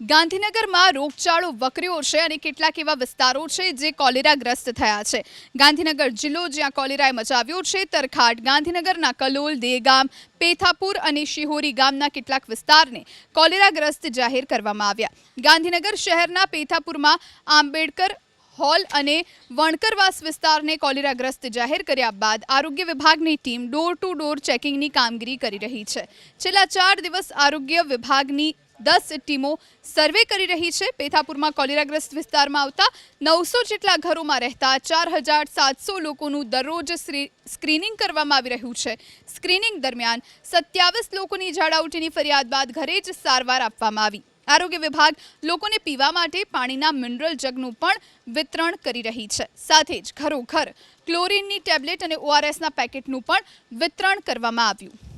ગાંધીનગરમાં રોગચાળો વકર્યો છે અને કેટલાક એવા વિસ્તારો છે જે કોલેરાગ્રસ્ત થયા છે. ગાંધીનગર જિલ્લો જ્યાં કોલેરાએ મચાવ્યો છે તરખાટ, ગાંધીનગરના કલોલ, દેગામ, પેથાપુર અને શિહોરી ગામના કેટલાક વિસ્તારને કોલેરાગ્રસ્ત જાહેર કરવામાં આવ્યા. ગાંધીનગર શહેરના પેથાપુરમાં આંબેડકર હોલ અને વણકરવાસ વિસ્તારને કોલેરાગ્રસ્ત જાહેર કર્યા બાદ આરોગ્ય વિભાગની ટીમ ડોર ટુ ડોર ચેકિંગની કામગીરી કરી રહી છે. છેલ્લા ચાર દિવસ આરોગ્ય વિભાગની દસ ટીમો સર્વે કરી રહી છે. પેથાપુરમાં કોલેરાગ્રસ્ત વિસ્તારમાં આવતા નવસો જેટલા ઘરોમાં રહેતા ચાર હજાર સાતસો લોકોનું દરરોજ સ્ક્રીનિંગ કરવામાં આવી રહ્યું છે. સ્ક્રીનિંગ દરમિયાન સત્યાવીસ લોકોની ઝાડાઉટીની ફરિયાદ બાદ ઘરે જ સારવાર આપવામાં આવી. આરોગ્ય વિભાગ લોકોને પીવા માટે પાણીના મિનરલ જગનું પણ વિતરણ કરી રહી છે. સાથે જ ઘરોઘર, ક્લોરીનની ટેબ્લેટ અને ઓઆરએસના પેકેટનું પણ વિતરણ કરવામાં આવ્યું.